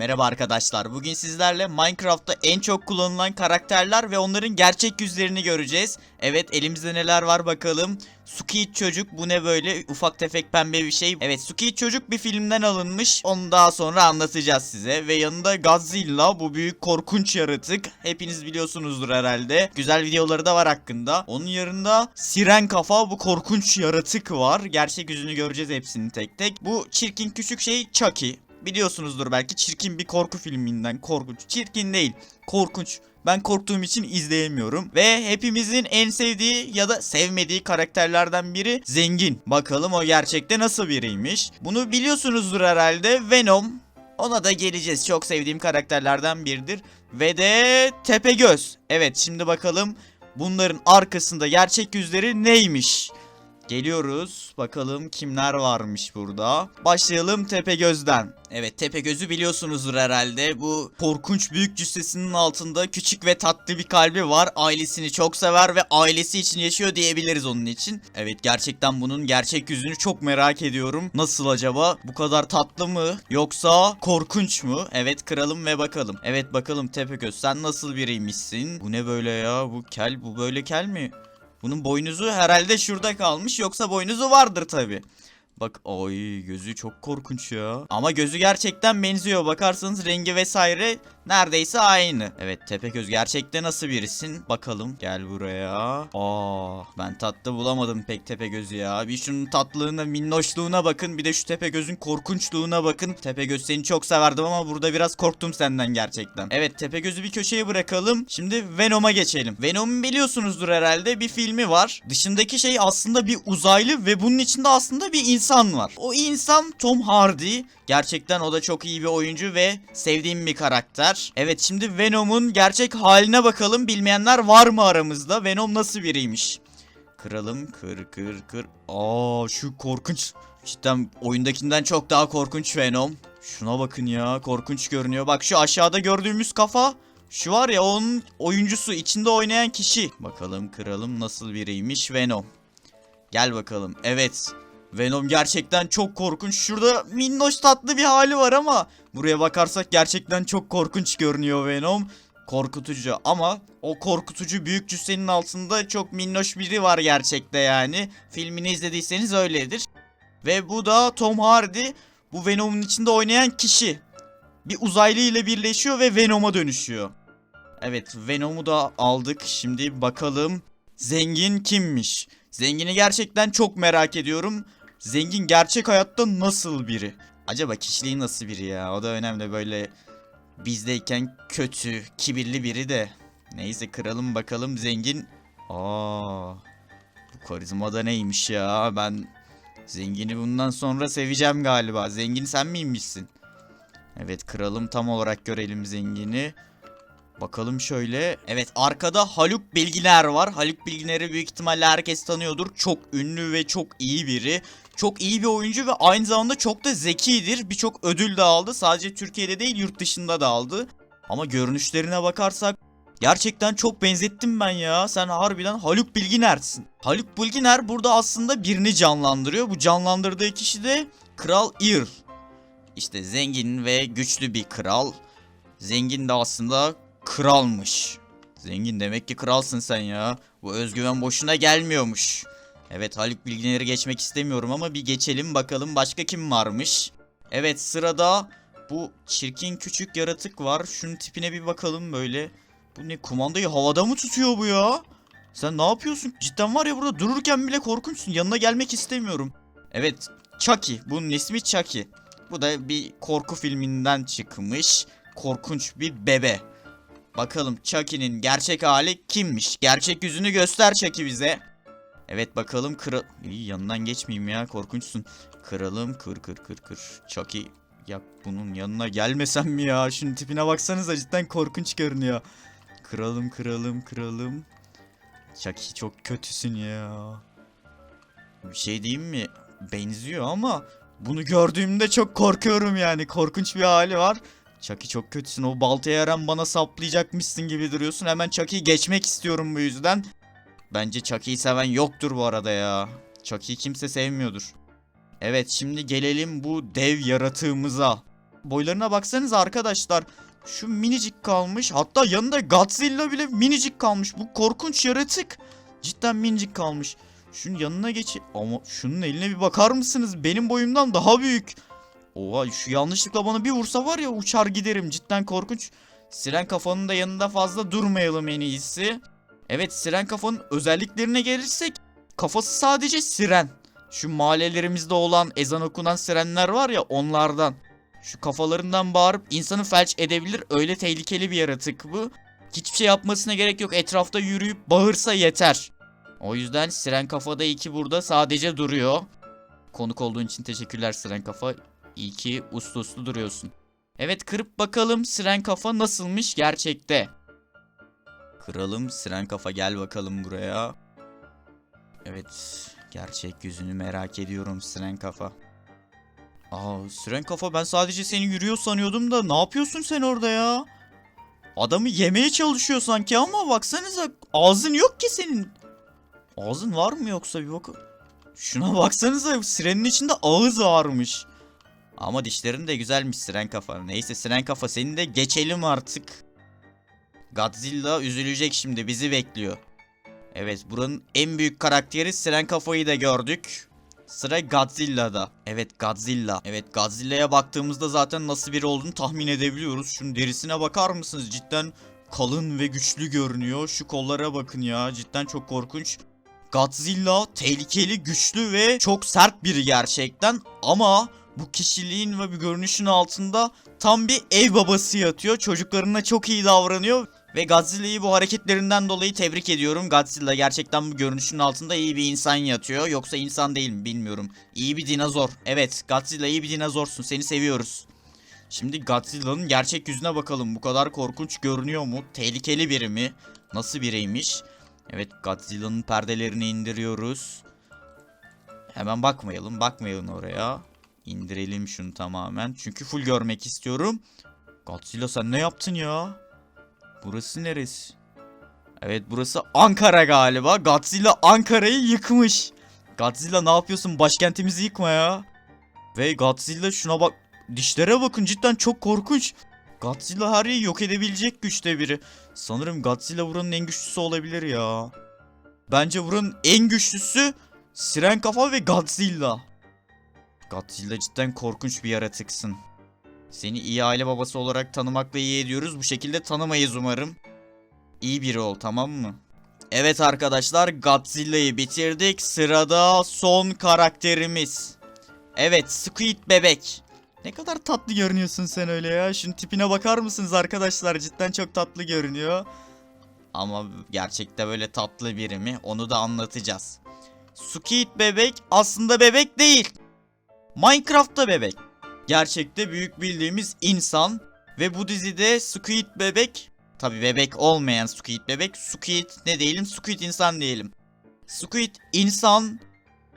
Merhaba arkadaşlar. Bugün sizlerle Minecraft'ta en çok kullanılan karakterler ve onların gerçek yüzlerini göreceğiz. Evet elimizde neler var bakalım. Squid çocuk bu ne böyle ufak tefek pembe bir şey. Evet Squid çocuk bir filmden alınmış. Onu daha sonra anlatacağız size. Ve yanında Godzilla bu büyük korkunç yaratık. Hepiniz biliyorsunuzdur herhalde. Güzel videoları da var hakkında. Onun yanında Siren kafa bu korkunç yaratık var. Gerçek yüzünü göreceğiz hepsini tek tek. Bu çirkin küçük şey Chucky. Biliyorsunuzdur belki çirkin bir korku filminden korkunç. Çirkin değil korkunç. Ben korktuğum için izleyemiyorum. Ve hepimizin en sevdiği ya da sevmediği karakterlerden biri Zengin. Bakalım o gerçekte nasıl biriymiş. Bunu biliyorsunuzdur herhalde. Venom. Ona da geleceğiz. Çok sevdiğim karakterlerden biridir. Ve de Tepegöz. Evet şimdi bakalım bunların arkasında gerçek yüzleri neymiş? Geliyoruz. Bakalım kimler varmış burada. Başlayalım Tepegöz'den. Evet Tepegöz'ü biliyorsunuzdur herhalde. Bu korkunç büyük cüssesinin altında küçük ve tatlı bir kalbi var. Ailesini çok sever ve ailesi için yaşıyor diyebiliriz onun için. Evet gerçekten bunun gerçek yüzünü çok merak ediyorum. Nasıl acaba? Bu kadar tatlı mı? Yoksa korkunç mu? Evet kıralım ve bakalım. Evet bakalım Tepegöz sen nasıl biriymişsin? Bu ne böyle ya? Bu kel bu böyle kel mi? Bunun boynuzu herhalde şurada kalmış yoksa boynuzu vardır tabi. Bak ay gözü çok korkunç ya. Ama gözü gerçekten benziyor. Bakarsanız rengi vesaire neredeyse aynı. Evet Tepegöz gerçekten nasıl birisin? Bakalım. Gel buraya. Aa ben tatlı bulamadım pek Tepegöz'ü ya. Bir şunun tatlılığına, minnoşluğuna bakın. Bir de şu Tepegöz'ün korkunçluğuna bakın. Tepegöz seni çok severdim ama burada biraz korktum senden gerçekten. Evet Tepegöz'ü bir köşeye bırakalım. Şimdi Venom'a geçelim. Venom'u biliyorsunuzdur herhalde. Bir filmi var. Dışındaki şey aslında bir uzaylı ve bunun içinde aslında bir insan var. O insan Tom Hardy. Gerçekten o da çok iyi bir oyuncu ve sevdiğim bir karakter. Evet şimdi Venom'un gerçek haline bakalım. Bilmeyenler var mı aramızda? Venom nasıl biriymiş? Kıralım kır kır kır. Aa şu korkunç. Cidden oyundakinden çok daha korkunç Venom. Şuna bakın ya korkunç görünüyor. Bak şu aşağıda gördüğümüz kafa. Şu var ya onun oyuncusu içinde oynayan kişi. Bakalım kıralım nasıl biriymiş Venom. Gel bakalım. Evet. Venom gerçekten çok korkunç. Şurada minnoş tatlı bir hali var ama buraya bakarsak gerçekten çok korkunç görünüyor Venom. Korkutucu ama o korkutucu büyük cüssenin altında çok minnoş biri var gerçekte yani. Filmini izlediyseniz öyledir. Ve bu da Tom Hardy. Bu Venom'un içinde oynayan kişi. Bir uzaylı ile birleşiyor ve Venom'a dönüşüyor. Evet Venom'u da aldık. Şimdi bakalım zengin kimmiş? Zengini gerçekten çok merak ediyorum. Zengin gerçek hayatta nasıl biri? Acaba kişiliği nasıl biri ya? O da önemli böyle bizdeyken kötü, kibirli biri de. Neyse kıralım bakalım zengin. Aa, bu karizma da neymiş ya? Ben zengini bundan sonra seveceğim galiba. Zengin sen miymişsin? Evet kralım tam olarak görelim zengini. Bakalım şöyle. Evet arkada Haluk Bilginer var. Haluk Bilginer'i büyük ihtimalle herkes tanıyordur. Çok ünlü ve çok iyi biri. Çok iyi bir oyuncu ve aynı zamanda çok da zekidir. Birçok ödül de aldı. Sadece Türkiye'de değil yurt dışında da aldı. Ama görünüşlerine bakarsak gerçekten çok benzettim ben ya. Sen harbiden Haluk Bilginer'sin. Haluk Bilginer burada aslında birini canlandırıyor. Bu canlandırdığı kişi de Kral Earl. İşte zengin ve güçlü bir kral. Zengin de aslında kralmış. Zengin demek ki kralsın sen ya. Bu özgüven boşuna gelmiyormuş. Evet Haluk Bilginer'i geçmek istemiyorum ama bir geçelim bakalım başka kim varmış. Evet sırada bu çirkin küçük yaratık var. Şunun tipine bir bakalım böyle. Bu ne kumandayı havada mı tutuyor bu ya? Sen ne yapıyorsun? Cidden var ya burada dururken bile korkunçsun. Yanına gelmek istemiyorum. Evet Chucky. Bunun ismi Chucky. Bu da bir korku filminden çıkmış. Korkunç bir bebe. Bakalım Chucky'nin gerçek hali kimmiş? Gerçek yüzünü göster Chucky bize. Evet bakalım kral... İyi yanından geçmeyeyim ya korkunçsun. Kıralım kır kır kır kır. Chucky ya bunun yanına gelmesem mi ya? Şunun tipine baksanıza cidden korkunç görünüyor. Kıralım kıralım kıralım. Chucky çok kötüsün ya. Bir şey diyeyim mi? Benziyor ama bunu gördüğümde çok korkuyorum yani. Korkunç bir hali var. Chucky çok kötüsün. O baltaya yaran bana saplayacakmışsın gibi duruyorsun. Hemen Chucky'yi geçmek istiyorum bu yüzden. Bence Chucky'yi seven yoktur bu arada ya. Chucky'yi kimse sevmiyordur. Evet şimdi gelelim bu dev yaratığımıza. boylarına baksanız arkadaşlar. Şu minicik kalmış. Hatta yanında Godzilla bile minicik kalmış. Bu korkunç yaratık. Cidden minicik kalmış. Şunun yanına geç. Ama şunun eline bir bakar mısınız? Benim boyumdan daha büyük. Oha şu yanlışlıkla bana bir vursa var ya uçar giderim. Cidden korkunç. Siren kafanın da yanında fazla durmayalım en iyisi. Evet siren kafanın özelliklerine gelirsek kafası sadece siren. Şu mahallelerimizde olan ezan okunan sirenler var ya onlardan. Şu kafalarından bağırıp insanı felç edebilir öyle tehlikeli bir yaratık bu. Hiçbir şey yapmasına gerek yok etrafta yürüyüp bağırsa yeter. O yüzden siren kafada iki burada sadece duruyor. Konuk olduğun için teşekkürler siren kafa. İyi ki uslu uslu duruyorsun. Evet kırıp bakalım siren kafa nasılmış gerçekte. Kıralım siren kafa gel bakalım buraya. Evet gerçek yüzünü merak ediyorum siren kafa. Aa siren kafa ben sadece seni yürüyor sanıyordum da ne yapıyorsun sen orada ya? Adamı yemeye çalışıyor sanki ama baksanıza ağzın yok ki senin. Ağzın var mı yoksa bir bakın. Şuna baksanıza sirenin içinde ağız varmış. Ama dişlerin de güzelmiş siren kafa. Neyse siren kafa seni de geçelim artık. Godzilla üzülecek şimdi bizi bekliyor. Evet buranın en büyük karakteri siren kafayı da gördük. Sıra Godzilla'da. Evet Godzilla. Evet Godzilla'ya baktığımızda zaten nasıl biri olduğunu tahmin edebiliyoruz. Şunun derisine bakar mısınız? Cidden kalın ve güçlü görünüyor. Şu kollara bakın ya. Cidden çok korkunç. Godzilla tehlikeli, güçlü ve çok sert biri gerçekten. Ama bu kişiliğin ve bir görünüşün altında tam bir ev babası yatıyor. Çocuklarına çok iyi davranıyor. Ve Godzilla'yı bu hareketlerinden dolayı tebrik ediyorum. Godzilla gerçekten bu görünüşün altında iyi bir insan yatıyor. Yoksa insan değil mi bilmiyorum. İyi bir dinozor. Evet Godzilla iyi bir dinozorsun. Seni seviyoruz. Şimdi Godzilla'nın gerçek yüzüne bakalım. Bu kadar korkunç görünüyor mu? Tehlikeli biri mi? Nasıl biriymiş? Evet Godzilla'nın perdelerini indiriyoruz. Hemen bakmayalım. Bakmayalım oraya. İndirelim şunu tamamen. Çünkü full görmek istiyorum. Godzilla sen ne yaptın ya? Burası neresi? Evet burası Ankara galiba. Godzilla Ankara'yı yıkmış. Godzilla ne yapıyorsun? Başkentimizi yıkma ya. Ve Godzilla şuna bak. Dişlere bakın cidden çok korkunç. Godzilla her yeri yok edebilecek güçte biri. Sanırım Godzilla buranın en güçlüsü olabilir ya. Bence buranın en güçlüsü Siren Kafa ve Godzilla. Godzilla cidden korkunç bir yaratıksın. Seni iyi aile babası olarak tanımakla iyi ediyoruz. Bu şekilde tanımayız umarım. İyi biri ol tamam mı? Evet arkadaşlar Godzilla'yı bitirdik. Sırada son karakterimiz. Evet Squid Bebek. Ne kadar tatlı görünüyorsun sen öyle ya. Şunun tipine bakar mısınız arkadaşlar? Cidden çok tatlı görünüyor. Ama gerçekte böyle tatlı biri mi? Onu da anlatacağız. Squid Bebek aslında bebek değil. Minecraft'ta bebek. Gerçekte büyük bildiğimiz insan ve bu dizide Squid bebek tabi bebek olmayan Squid bebek Squid ne diyelim Squid insan diyelim. Squid insan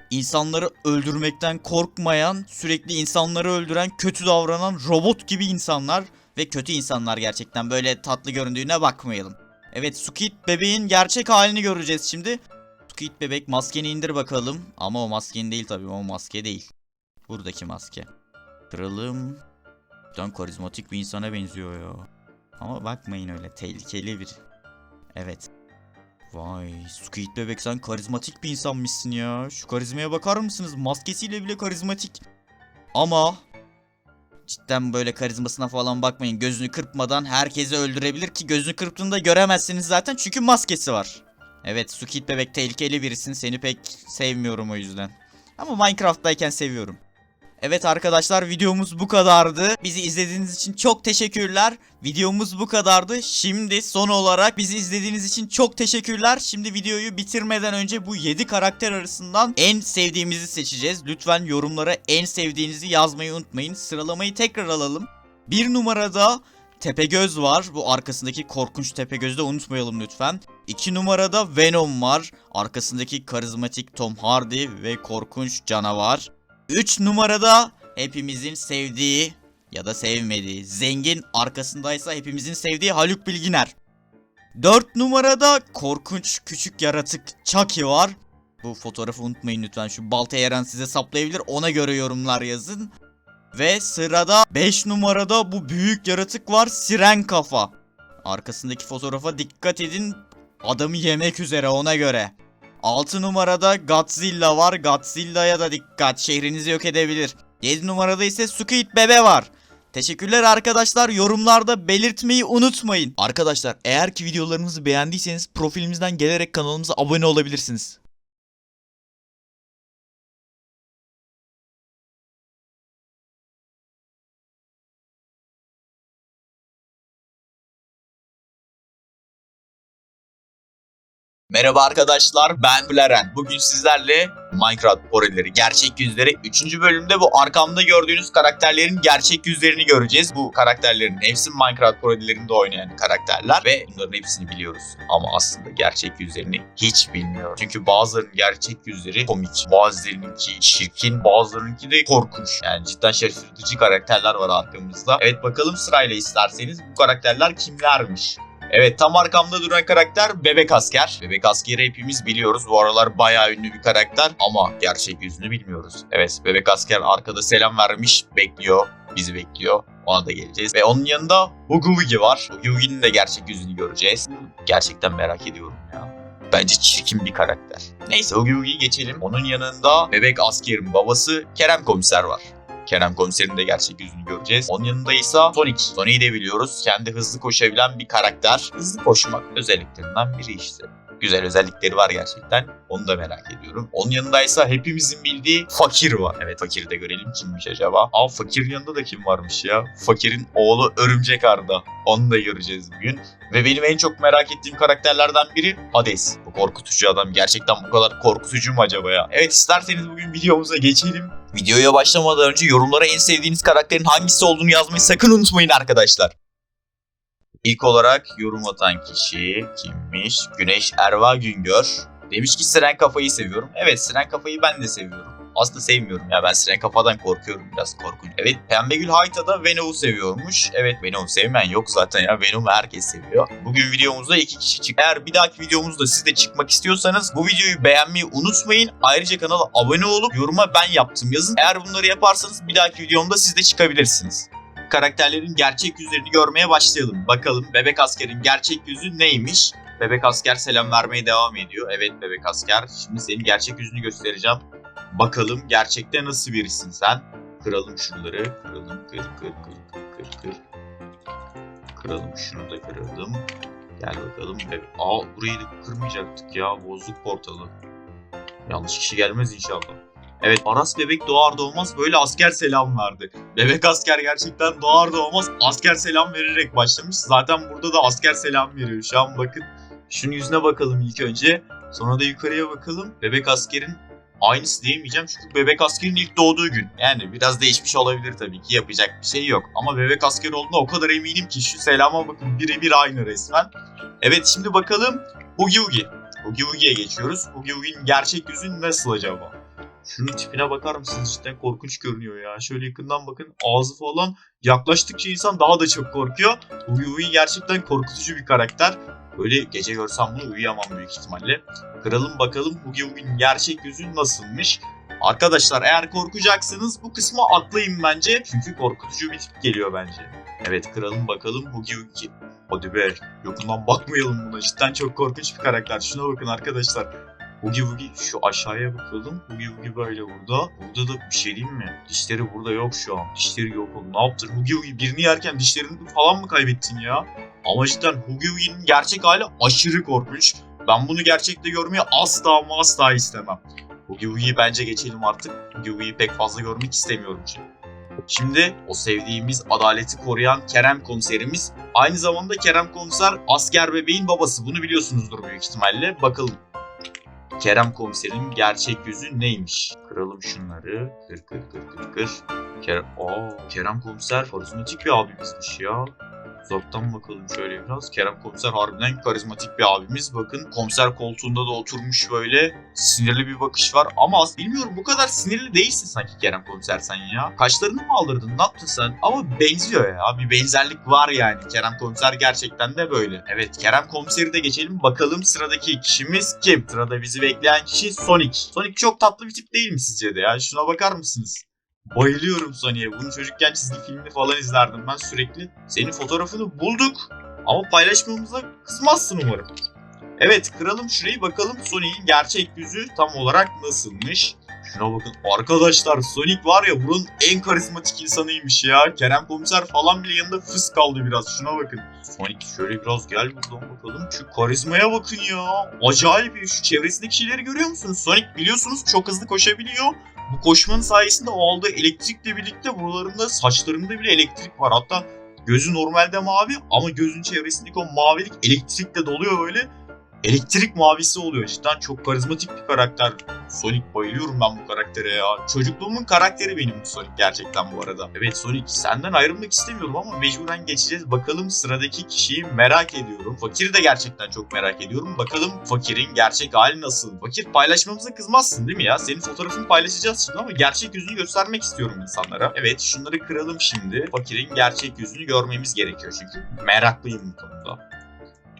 insanları öldürmekten korkmayan sürekli insanları öldüren kötü davranan robot gibi insanlar ve kötü insanlar gerçekten böyle tatlı göründüğüne bakmayalım. Evet Squid bebeğin gerçek halini göreceğiz şimdi. Squid bebek maskeni indir bakalım ama o maskenin değil tabi o maske değil. Buradaki maske. Kralım. Cidden karizmatik bir insana benziyor ya. Ama bakmayın öyle tehlikeli bir. Evet. Vay Squid bebek sen karizmatik bir insanmışsın ya. Şu karizmaya bakar mısınız? Maskesiyle bile karizmatik. Ama cidden böyle karizmasına falan bakmayın. Gözünü kırpmadan herkesi öldürebilir ki gözünü kırptığında göremezsiniz zaten çünkü maskesi var. Evet Squid bebek tehlikeli birisin. Seni pek sevmiyorum o yüzden. Ama Minecraft'tayken seviyorum. Evet arkadaşlar videomuz bu kadardı. Bizi izlediğiniz için çok teşekkürler. Videomuz bu kadardı. Şimdi son olarak bizi izlediğiniz için çok teşekkürler. Şimdi videoyu bitirmeden önce bu 7 karakter arasından en sevdiğimizi seçeceğiz. Lütfen yorumlara en sevdiğinizi yazmayı unutmayın. Sıralamayı tekrar alalım. Bir numarada Tepegöz var. Bu arkasındaki korkunç Tepegöz'ü de unutmayalım lütfen. 2 numarada Venom var. Arkasındaki karizmatik Tom Hardy ve korkunç canavar. 3 numarada hepimizin sevdiği ya da sevmediği zengin arkasındaysa hepimizin sevdiği Haluk Bilginer. 4 numarada korkunç küçük yaratık Chucky var. Bu fotoğrafı unutmayın lütfen. Şu balta yaran size saplayabilir. Ona göre yorumlar yazın. Ve sırada 5 numarada bu büyük yaratık var Siren Kafa. Arkasındaki fotoğrafa dikkat edin. Adamı yemek üzere ona göre. 6 numarada Godzilla var. Godzilla'ya da dikkat. Şehrinizi yok edebilir. 7 numarada ise Squid Bebe var. Teşekkürler arkadaşlar. Yorumlarda belirtmeyi unutmayın. Arkadaşlar eğer ki videolarımızı beğendiyseniz profilimizden gelerek kanalımıza abone olabilirsiniz. Merhaba arkadaşlar ben Blaren. Bugün sizlerle Minecraft Poreleri gerçek yüzleri 3. bölümde bu arkamda gördüğünüz karakterlerin gerçek yüzlerini göreceğiz. Bu karakterlerin hepsi Minecraft Porelerinde oynayan karakterler ve bunların hepsini biliyoruz. Ama aslında gerçek yüzlerini hiç bilmiyoruz. Çünkü bazılarının gerçek yüzleri komik, bazılarınınki şirkin, bazılarınınki de korkunç. Yani cidden şaşırtıcı karakterler var arkamızda. Evet bakalım sırayla isterseniz bu karakterler kimlermiş? Evet tam arkamda duran karakter Bebek Asker. Bebek Asker'i hepimiz biliyoruz. Bu aralar bayağı ünlü bir karakter ama gerçek yüzünü bilmiyoruz. Evet Bebek Asker arkada selam vermiş. Bekliyor. Bizi bekliyor. Ona da geleceğiz. Ve onun yanında Hugo Wugi var. Hugo Wugi'nin de gerçek yüzünü göreceğiz. Gerçekten merak ediyorum ya. Bence çirkin bir karakter. Neyse Hugo Wugi'yi geçelim. Onun yanında Bebek Asker'in babası Kerem Komiser var. Kerem komiserin de gerçek yüzünü göreceğiz. Onun yanında ise Sonic. Sonic'i de biliyoruz. Kendi hızlı koşabilen bir karakter. Hızlı koşmak özelliklerinden biri işte. Güzel özellikleri var gerçekten. Onu da merak ediyorum. Onun yanında ise hepimizin bildiği Fakir var. Evet Fakir'i de görelim kimmiş acaba. Aa Fakir'in yanında da kim varmış ya? Fakir'in oğlu Örümcek Arda. Onu da göreceğiz bugün. Ve benim en çok merak ettiğim karakterlerden biri Hades. Bu korkutucu adam gerçekten bu kadar korkutucu mu acaba ya? Evet isterseniz bugün videomuza geçelim. Videoya başlamadan önce yorumlara en sevdiğiniz karakterin hangisi olduğunu yazmayı sakın unutmayın arkadaşlar. İlk olarak yorum atan kişi kimmiş? Güneş Erva Güngör. Demiş ki Siren Kafayı seviyorum. Evet Siren Kafayı ben de seviyorum. Aslında sevmiyorum ya ben Siren Kafa'dan korkuyorum biraz korkunç. Evet Pembegül Hayta da Venom'u seviyormuş. Evet Venom'u sevmeyen yok zaten ya Venom'u herkes seviyor. Bugün videomuzda iki kişi çık. Eğer bir dahaki videomuzda siz de çıkmak istiyorsanız bu videoyu beğenmeyi unutmayın. Ayrıca kanala abone olup yoruma ben yaptım yazın. Eğer bunları yaparsanız bir dahaki videomda siz de çıkabilirsiniz karakterlerin gerçek yüzlerini görmeye başlayalım. Bakalım bebek askerin gerçek yüzü neymiş? Bebek asker selam vermeye devam ediyor. Evet bebek asker şimdi senin gerçek yüzünü göstereceğim. Bakalım gerçekte nasıl birisin sen? Kıralım şunları. Kıralım kır kır kır kır kır kır. Kıralım şunu da kıralım. Gel bakalım. Aa burayı da kırmayacaktık ya. Bozduk portalı. Yanlış kişi gelmez inşallah. Evet Aras bebek doğar doğmaz böyle asker selam verdi. Bebek asker gerçekten doğar doğmaz asker selam vererek başlamış. Zaten burada da asker selam veriyor şu an bakın. Şunun yüzüne bakalım ilk önce. Sonra da yukarıya bakalım. Bebek askerin aynısı diyemeyeceğim çünkü bebek askerin ilk doğduğu gün. Yani biraz değişmiş olabilir tabii ki yapacak bir şey yok. Ama bebek asker olduğuna o kadar eminim ki şu selama bakın birebir aynı resmen. Evet şimdi bakalım Hugi Hugi. Hugi Hugi'ye geçiyoruz. Hugi Hugi'nin gerçek yüzü nasıl acaba? Şunun tipine bakar mısınız? Cidden korkunç görünüyor ya. Şöyle yakından bakın. Ağzı falan yaklaştıkça insan daha da çok korkuyor. Uyu Uyu gerçekten korkutucu bir karakter. Böyle gece görsem bunu uyuyamam büyük ihtimalle. Kıralım bakalım Hugi Hugi'nin gerçek yüzü nasılmış. Arkadaşlar eğer korkacaksınız bu kısmı atlayın bence. Çünkü korkutucu bir tip geliyor bence. Evet kıralım bakalım Hugi Hugi. Hadi be yakından bakmayalım buna. Cidden çok korkunç bir karakter. Şuna bakın arkadaşlar. Hugi Hugi şu aşağıya bakalım. Hugi Hugi böyle burada. Burada da bir şey diyeyim mi? Dişleri burada yok şu an. Dişleri yok oğlum. Ne yaptın? Hugi Hugi birini yerken dişlerini falan mı kaybettin ya? Ama cidden Hugi Hugi'nin gerçek hali aşırı korkunç. Ben bunu gerçekte görmeyi asla ama asla istemem. Hugi Hugi'yi bence geçelim artık. Hugi Hugi'yi pek fazla görmek istemiyorum şimdi. Şimdi o sevdiğimiz adaleti koruyan Kerem komiserimiz aynı zamanda Kerem komiser asker bebeğin babası. Bunu biliyorsunuzdur büyük ihtimalle. Bakalım Kerem komiserin gerçek yüzü neymiş? Kıralım şunları. Kır kır kır kır kır. Kerem, Aa, Kerem komiser karizmatik bir abimizmiş ya. Uzaktan bakalım şöyle biraz. Kerem komiser harbiden karizmatik bir abimiz. Bakın komiser koltuğunda da oturmuş böyle. Sinirli bir bakış var. Ama bilmiyorum bu kadar sinirli değilsin sanki Kerem komiser sen ya. Kaşlarını mı aldırdın ne yaptın sen? Ama benziyor ya. Bir benzerlik var yani. Kerem komiser gerçekten de böyle. Evet Kerem komiseri de geçelim. Bakalım sıradaki kişimiz kim? Sırada bizi bekleyen kişi Sonic. Sonic çok tatlı bir tip değil mi sizce de ya? Şuna bakar mısınız? Bayılıyorum Sonic'e. Bunu çocukken çizgi filmini falan izlerdim ben sürekli. Senin fotoğrafını bulduk ama paylaşmamıza kızmazsın umarım. Evet kıralım şurayı bakalım Sonic'in gerçek yüzü tam olarak nasılmış. Şuna bakın arkadaşlar Sonic var ya bunun en karizmatik insanıymış ya. Kerem Komiser falan bile yanında fıs kaldı biraz şuna bakın. Sonic şöyle biraz gel buradan bakalım. Şu karizmaya bakın ya. Acayip şu çevresindeki şeyleri görüyor musunuz? Sonic biliyorsunuz çok hızlı koşabiliyor. Bu koşmanın sayesinde o aldığı elektrikle birlikte buralarında saçlarında bile elektrik var. Hatta gözü normalde mavi ama gözün çevresindeki o mavilik elektrikle doluyor böyle. Elektrik mavisi oluyor. Cidden çok karizmatik bir karakter. Sonic bayılıyorum ben bu karaktere ya. Çocukluğumun karakteri benim bu Sonic gerçekten bu arada. Evet Sonic senden ayrılmak istemiyorum ama mecburen geçeceğiz. Bakalım sıradaki kişiyi merak ediyorum. Fakir'i de gerçekten çok merak ediyorum. Bakalım Fakir'in gerçek hali nasıl? Fakir paylaşmamıza kızmazsın değil mi ya? Senin fotoğrafını paylaşacağız şimdi ama gerçek yüzünü göstermek istiyorum insanlara. Evet şunları kıralım şimdi. Fakir'in gerçek yüzünü görmemiz gerekiyor çünkü meraklıyım bu konuda.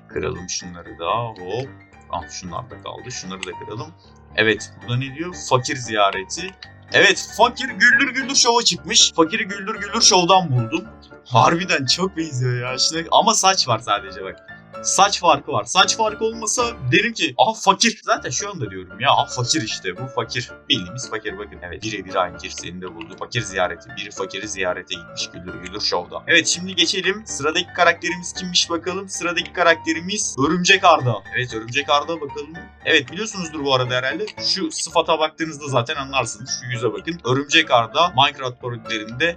Kıralım şunları da hop. Ah şunlar da kaldı. Şunları da kıralım. Evet burada ne diyor? Fakir ziyareti. Evet fakir güldür güldür şova çıkmış. Fakiri güldür güldür şovdan buldum. Harbiden çok benziyor ya. Şimdi, ama saç var sadece bak. Saç farkı var. Saç farkı olmasa derim ki aha fakir. Zaten şu anda diyorum ya aha fakir işte bu fakir. Bildiğimiz fakir bakın. Evet birebir aynı seni de buldu. Fakir ziyareti. Biri fakiri ziyarete gitmiş güldür güldür şovda. Evet şimdi geçelim. Sıradaki karakterimiz kimmiş bakalım. Sıradaki karakterimiz Örümcek Arda. Evet Örümcek Arda bakalım. Evet biliyorsunuzdur bu arada herhalde. Şu sıfata baktığınızda zaten anlarsınız. Şu yüze bakın. Örümcek Arda Minecraft parodilerinde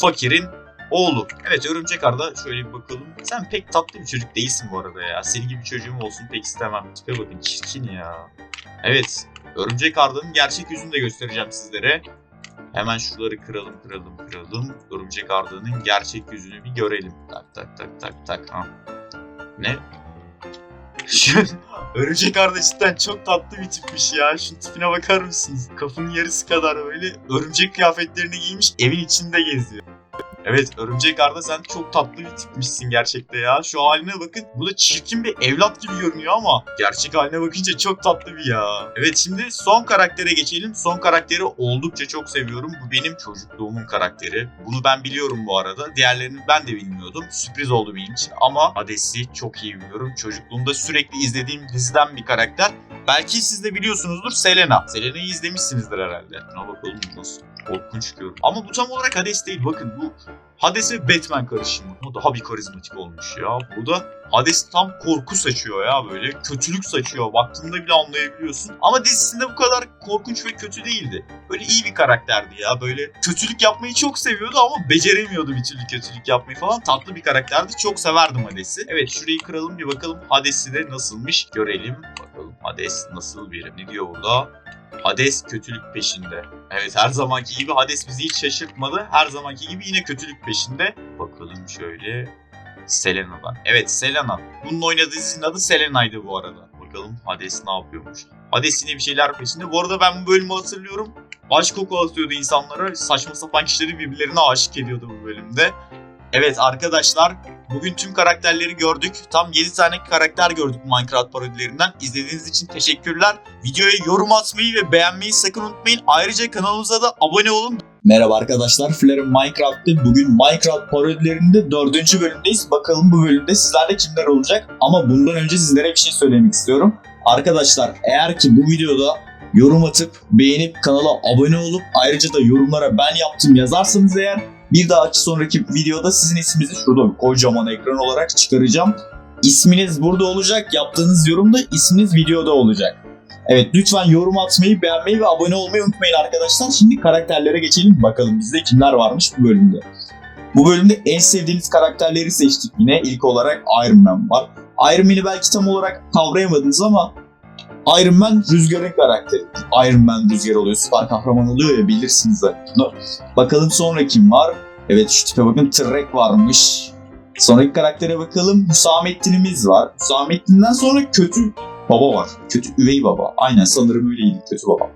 fakirin oğlu. Evet Örümcek Arda şöyle bir bakalım. Sen pek tatlı bir çocuk değilsin bu arada ya. Senin gibi çocuğum olsun pek istemem. Tipe bakın çirkin ya. Evet Örümcek Arda'nın gerçek yüzünü de göstereceğim sizlere. Hemen şuraları kıralım kıralım kıralım. Örümcek Arda'nın gerçek yüzünü bir görelim. Tak tak tak tak tak. Ha. Ne? Örümcek Arda cidden çok tatlı bir tipmiş ya. Şu tipine bakar mısınız? Kafanın yarısı kadar böyle örümcek kıyafetlerini giymiş evin içinde geziyor. Evet Örümcek Arda sen çok tatlı bir tipmişsin gerçekte ya. Şu haline bakın. Bu da çirkin bir evlat gibi görünüyor ama gerçek haline bakınca çok tatlı bir ya. Evet şimdi son karaktere geçelim. Son karakteri oldukça çok seviyorum. Bu benim çocukluğumun karakteri. Bunu ben biliyorum bu arada. Diğerlerini ben de bilmiyordum. Sürpriz oldu benim için. Ama Hades'i çok iyi biliyorum. Çocukluğumda sürekli izlediğim diziden bir karakter. Belki siz de biliyorsunuzdur Selena. Selena'yı izlemişsinizdir herhalde. Buna bakalım nasıl korkunç görünüyor. Ama bu tam olarak Hades değil. Bakın bu Hades ve Batman karışımı. O daha bir karizmatik olmuş ya. Bu da Hades tam korku saçıyor ya böyle. Kötülük saçıyor. Baktığında bile anlayabiliyorsun. Ama dizisinde bu kadar korkunç ve kötü değildi. Böyle iyi bir karakterdi ya. Böyle kötülük yapmayı çok seviyordu ama beceremiyordu bir türlü kötülük yapmayı falan. Tatlı bir karakterdi. Çok severdim Hades'i. Evet şurayı kıralım bir bakalım Hades'i de nasılmış görelim. Bakalım Hades nasıl biri. Ne diyor burada? Hades kötülük peşinde. Evet her zamanki gibi Hades bizi hiç şaşırtmadı. Her zamanki gibi yine kötülük peşinde. Bakalım şöyle. Selena'dan. Evet Selena. Bunun oynadığı dizinin adı Selena'ydı bu arada. Bakalım Hades ne yapıyormuş. Hades yine bir şeyler peşinde. Bu arada ben bu bölümü hatırlıyorum. Aşk koku atıyordu insanlara. Saçma sapan kişileri birbirlerine aşık ediyordu bu bölümde. Evet arkadaşlar bugün tüm karakterleri gördük. Tam 7 tane karakter gördük Minecraft parodilerinden. İzlediğiniz için teşekkürler. Videoya yorum atmayı ve beğenmeyi sakın unutmayın. Ayrıca kanalımıza da abone olun. Merhaba arkadaşlar, Flare'ın Minecraft'te bugün Minecraft parodilerinde dördüncü bölümdeyiz. Bakalım bu bölümde sizlerle kimler olacak? Ama bundan önce sizlere bir şey söylemek istiyorum. Arkadaşlar eğer ki bu videoda yorum atıp beğenip kanala abone olup ayrıca da yorumlara ben yaptım yazarsanız eğer bir dahaki sonraki videoda sizin isminizi şurada kocaman ekran olarak çıkaracağım. İsminiz burada olacak, yaptığınız yorum da isminiz videoda olacak. Evet lütfen yorum atmayı, beğenmeyi ve abone olmayı unutmayın arkadaşlar. Şimdi karakterlere geçelim bakalım bizde kimler varmış bu bölümde. Bu bölümde en sevdiğiniz karakterleri seçtik yine. İlk olarak Iron Man var. Iron Man'i belki tam olarak kavrayamadınız ama Iron Man Rüzgar'ın karakteri. Iron Man Rüzgar oluyor, süper kahraman oluyor ya bilirsiniz zaten bunu. Bakalım sonra kim var? Evet şu tipe bakın Trek varmış. Sonraki karaktere bakalım. Hüsamettin'imiz var. Hüsamettin'den sonra kötü baba var. Kötü üvey baba. Aynen sanırım öyleydi kötü baba.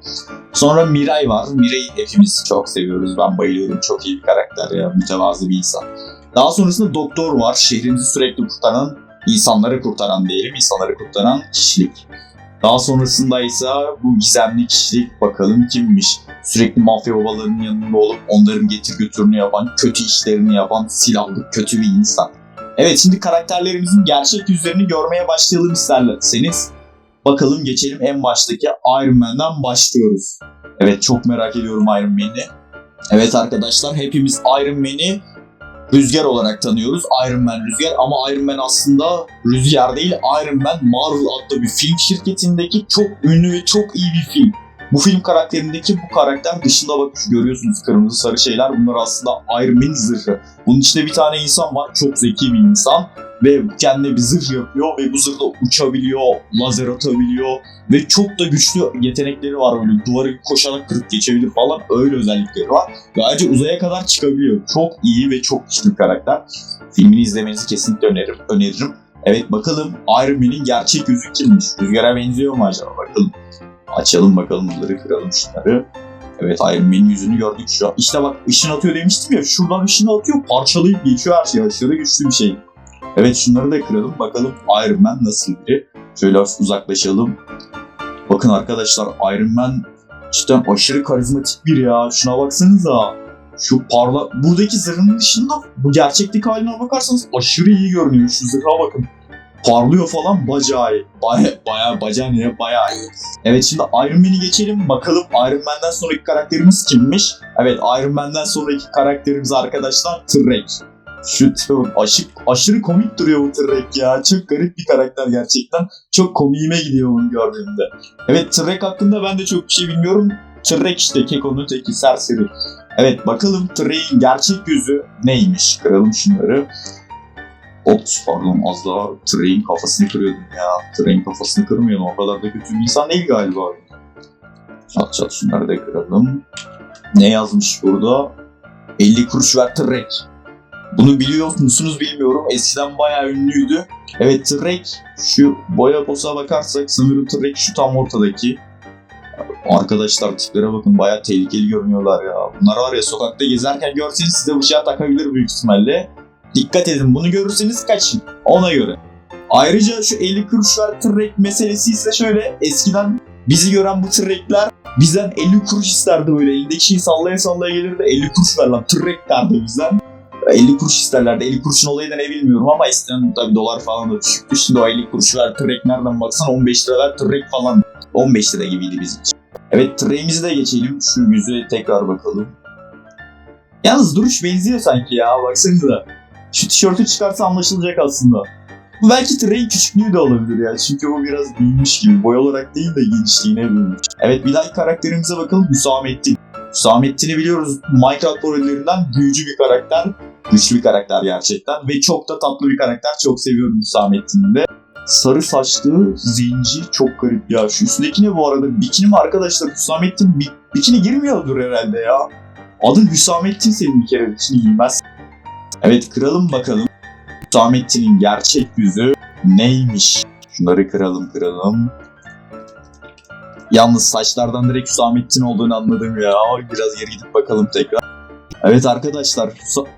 Sonra Miray var. Miray'ı hepimiz çok seviyoruz. Ben bayılıyorum. Çok iyi bir karakter ya. Mütevazı bir insan. Daha sonrasında doktor var. Şehrimizi sürekli kurtaran, insanları kurtaran diyelim. insanları kurtaran kişilik. Daha sonrasında ise bu gizemli kişilik bakalım kimmiş. Sürekli mafya babalarının yanında olup onların getir götürünü yapan, kötü işlerini yapan silahlı kötü bir insan. Evet şimdi karakterlerimizin gerçek yüzlerini görmeye başlayalım isterseniz. Bakalım geçelim en baştaki Iron Man'den başlıyoruz. Evet çok merak ediyorum Iron Man'i. Evet arkadaşlar hepimiz Iron Man'i Rüzgar olarak tanıyoruz. Iron Man Rüzgar ama Iron Man aslında Rüzgar değil Iron Man Marvel adlı bir film şirketindeki çok ünlü ve çok iyi bir film. Bu film karakterindeki bu karakter dışında bak görüyorsunuz kırmızı sarı şeyler bunlar aslında Iron Man zırhı. Bunun içinde bir tane insan var çok zeki bir insan ve kendine bir zırh yapıyor ve bu zırhla uçabiliyor, lazer atabiliyor ve çok da güçlü yetenekleri var böyle duvarı koşarak kırıp geçebilir falan öyle özellikleri var. Ve ayrıca uzaya kadar çıkabiliyor. Çok iyi ve çok güçlü bir karakter. Filmini izlemenizi kesinlikle öneririm. öneririm. Evet bakalım Iron Man'in gerçek yüzü kimmiş? Rüzgara benziyor mu acaba? Bakalım. Açalım bakalım bunları kıralım şunları. Evet Iron Man'in yüzünü gördük şu an. İşte bak ışın atıyor demiştim ya. Şuradan ışını atıyor parçalayıp geçiyor her şey. Aşırı güçlü bir şey. Evet şunları da kıralım. Bakalım Iron Man nasıl biri. Şöyle hafif uzaklaşalım. Bakın arkadaşlar Iron Man cidden aşırı karizmatik bir ya. Şuna baksanıza. Şu parla... Buradaki zırhın dışında bu gerçekteki haline bakarsanız aşırı iyi görünüyor. Şu zırha bakın. Parlıyor falan bacağı. Baya, baya bacağı ne? Bayağı iyi. Evet şimdi Iron Man'i geçelim. Bakalım Iron Man'den sonraki karakterimiz kimmiş? Evet Iron Man'den sonraki karakterimiz arkadaşlar Trek. Şu bak, aşırı, komik duruyor bu Trek ya. Çok garip bir karakter gerçekten. Çok komiğime gidiyor bunu gördüğümde. Evet Trek hakkında ben de çok bir şey bilmiyorum. Trek işte Keko'nun teki serseri. Evet bakalım Trek'in gerçek yüzü neymiş? Kıralım şunları. Ops pardon az daha Trek'in kafasını kırıyordum ya. Trek'in kafasını kırmıyordum. O kadar da kötü bir insan değil galiba. Çat çat şunları da kıralım. Ne yazmış burada? 50 kuruş ver Trek. Bunu biliyor musunuz bilmiyorum. Eskiden bayağı ünlüydü. Evet Trek şu boya posa bakarsak sanırım Trek şu tam ortadaki. Arkadaşlar tiplere bakın bayağı tehlikeli görünüyorlar ya. Bunlar var ya sokakta gezerken görseniz size bıçağı takabilir büyük ihtimalle. Dikkat edin bunu görürseniz kaçın ona göre. Ayrıca şu 50 kuruş ver Trek meselesi ise şöyle eskiden bizi gören bu Trek'ler bizden 50 kuruş isterdi böyle elindeki şeyi sallaya sallaya gelirdi 50 kuruş ver lan Trek derdi bizden. 50 kuruş isterlerdi. 50 kuruşun olayı da ne bilmiyorum ama eskiden tabii dolar falan da düşüktü. Şimdi o 50 kuruş ver Trek nereden baksan 15 lira ver Trek falan. 15 lira gibiydi bizim için. Evet Trek'imizi de geçelim. Şu yüzeye tekrar bakalım. Yalnız duruş benziyor sanki ya baksanıza. Şu tişörtü çıkarsa anlaşılacak aslında. Bu belki Trey'in küçüklüğü de olabilir ya. Çünkü bu biraz büyümüş gibi. Boy olarak değil de genişliğine büyümüş. Evet bir dahaki karakterimize bakalım. Hüsamettin. Hüsamettin'i biliyoruz. Minecraft parodilerinden büyücü bir karakter. Güçlü bir karakter gerçekten. Ve çok da tatlı bir karakter. Çok seviyorum Hüsamettin'i de. Sarı saçlı zenci çok garip ya. Şu üstündeki ne bu arada? Bikini mi arkadaşlar? Hüsamettin bi- bikini girmiyordur herhalde ya. Adın Hüsamettin senin bir kere bikini giymez. Evet kıralım bakalım. Hüsamettin'in gerçek yüzü neymiş? Şunları kıralım kıralım. Yalnız saçlardan direkt Hüsamettin olduğunu anladım ya. Biraz geri gidip bakalım tekrar. Evet arkadaşlar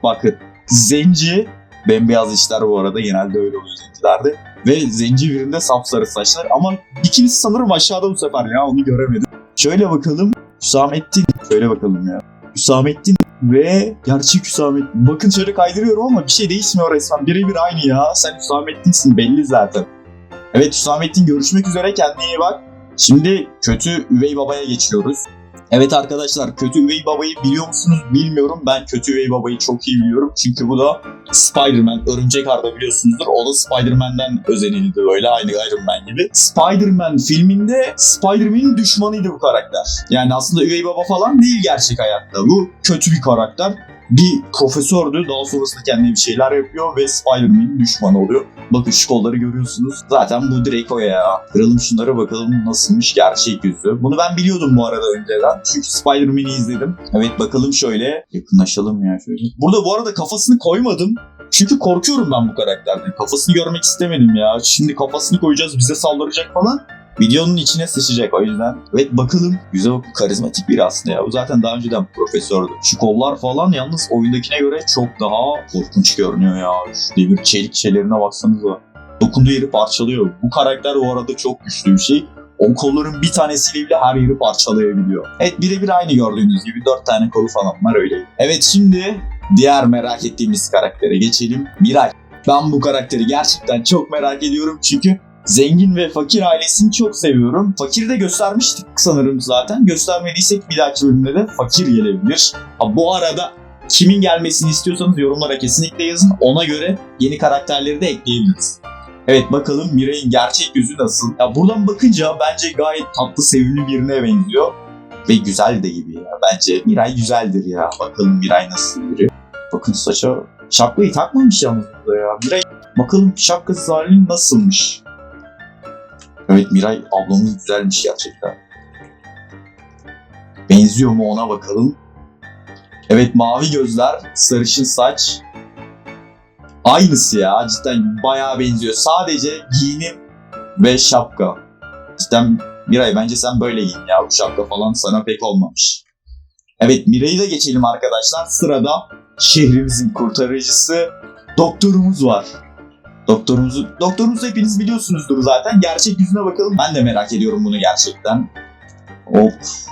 bakın. Zenci bembeyaz işler bu arada genelde öyle oluyor zencilerde. Ve zenci birinde sapsarı saçlar ama ikincisi sanırım aşağıda bu sefer ya onu göremedim. Şöyle bakalım Hüsamettin. Şöyle bakalım ya. Hüsamettin ve gerçek Hüsamettin. Bakın şöyle kaydırıyorum ama bir şey değişmiyor resmen. Birebir aynı ya. Sen Hüsamettin'sin belli zaten. Evet Hüsamettin görüşmek üzere kendine iyi bak. Şimdi kötü üvey babaya geçiyoruz. Evet arkadaşlar kötü üvey babayı biliyor musunuz bilmiyorum. Ben kötü üvey babayı çok iyi biliyorum. Çünkü bu da Spider-Man, Örümcek Arda biliyorsunuzdur. O da Spider-Man'den özenildi böyle aynı Iron Man gibi. Spider-Man filminde Spider-Man'in düşmanıydı bu karakter. Yani aslında üvey baba falan değil gerçek hayatta. Bu kötü bir karakter. Bir profesördü daha sonrasında kendine bir şeyler yapıyor ve Spider-Man'in düşmanı oluyor. Bakın şu kolları görüyorsunuz. Zaten bu direkt o ya. Kıralım şunlara bakalım nasılmış gerçek yüzü. Bunu ben biliyordum bu arada önceden. Çünkü Spider-Man'i izledim. Evet bakalım şöyle. Yakınlaşalım ya şöyle. Burada bu arada kafasını koymadım. Çünkü korkuyorum ben bu karakterden. Kafasını görmek istemedim ya. Şimdi kafasını koyacağız bize saldıracak falan. Videonun içine sıçacak o yüzden. Evet bakalım. Güzel karizmatik biri aslında ya. Bu zaten daha önceden profesördü. Şu kollar falan yalnız oyundakine göre çok daha korkunç görünüyor ya. Şu demir çelik şeylerine baksanıza. Dokunduğu yeri parçalıyor. Bu karakter bu arada çok güçlü bir şey. O kolların bir tanesiyle bile her yeri parçalayabiliyor. Evet birebir aynı gördüğünüz gibi dört tane kolu falan var öyle. Evet şimdi diğer merak ettiğimiz karaktere geçelim. Miray. Ben bu karakteri gerçekten çok merak ediyorum çünkü zengin ve fakir ailesini çok seviyorum. Fakir de göstermiştik sanırım zaten. Göstermediysek bir dahaki bölümde de fakir gelebilir. Ha, bu arada kimin gelmesini istiyorsanız yorumlara kesinlikle yazın. Ona göre yeni karakterleri de ekleyebiliriz. Evet bakalım Miray'ın gerçek yüzü nasıl? Ya buradan bakınca bence gayet tatlı sevimli birine benziyor. Ve güzel de gibi ya. Bence Miray güzeldir ya. Bakalım Miray nasıl biri. Bakın saça şapkayı takmamış yalnız burada ya. Miray bakalım şapkası halin nasılmış? Evet Miray ablamız güzelmiş gerçekten. Benziyor mu ona bakalım. Evet mavi gözler, sarışın saç. Aynısı ya cidden bayağı benziyor. Sadece giyinim ve şapka. Cidden Miray bence sen böyle giyin ya. Bu şapka falan sana pek olmamış. Evet Miray'ı da geçelim arkadaşlar. Sırada şehrimizin kurtarıcısı doktorumuz var. Doktorumuzu, doktorumuzu hepiniz biliyorsunuzdur zaten. Gerçek yüzüne bakalım. Ben de merak ediyorum bunu gerçekten. Of.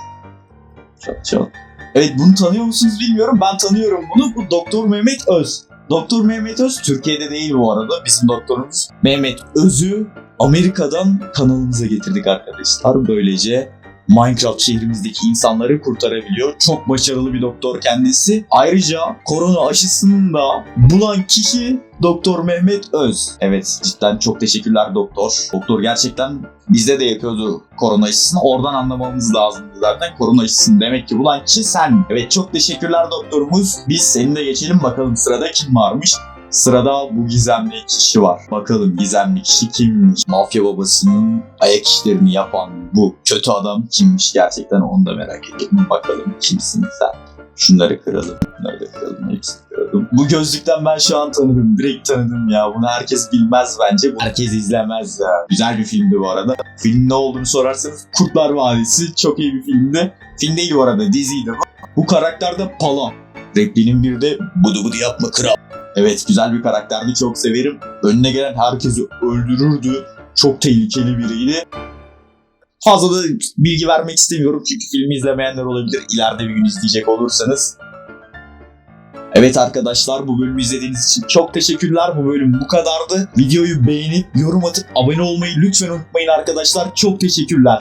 Çok çok. Evet bunu tanıyor musunuz bilmiyorum. Ben tanıyorum bunu. Bu Doktor Mehmet Öz. Doktor Mehmet Öz Türkiye'de değil bu arada. Bizim doktorumuz Mehmet Öz'ü Amerika'dan kanalımıza getirdik arkadaşlar. Böylece Minecraft şehrimizdeki insanları kurtarabiliyor. Çok başarılı bir doktor kendisi. Ayrıca korona aşısını da bulan kişi Doktor Mehmet Öz. Evet cidden çok teşekkürler doktor. Doktor gerçekten bizde de yapıyordu korona aşısını. Oradan anlamamız lazımdı zaten. Korona aşısını demek ki bulan kişi sen. Evet çok teşekkürler doktorumuz. Biz seninle geçelim bakalım sırada kim varmış. Sırada bu gizemli kişi var. Bakalım gizemli kişi kimmiş? Mafya babasının ayak işlerini yapan bu kötü adam kimmiş gerçekten onu da merak ediyorum. Bakalım kimsin sen? Şunları kıralım, bunları da kıralım, hepsini kıralım. Bu gözlükten ben şu an tanıdım, direkt tanıdım ya. Bunu herkes bilmez bence, herkes izlemez ya. Güzel bir filmdi bu arada. Film ne olduğunu sorarsanız Kurtlar Vadisi çok iyi bir filmdi. Film değil bu arada, diziydi bu. Bu karakter de Pala. Repliğinin bir de budu budu yapma kral. Evet güzel bir karakterdi çok severim. Önüne gelen herkesi öldürürdü. Çok tehlikeli biriydi. Fazla da bilgi vermek istemiyorum çünkü filmi izlemeyenler olabilir. İleride bir gün izleyecek olursanız. Evet arkadaşlar bu bölümü izlediğiniz için çok teşekkürler. Bu bölüm bu kadardı. Videoyu beğenip yorum atıp abone olmayı lütfen unutmayın arkadaşlar. Çok teşekkürler.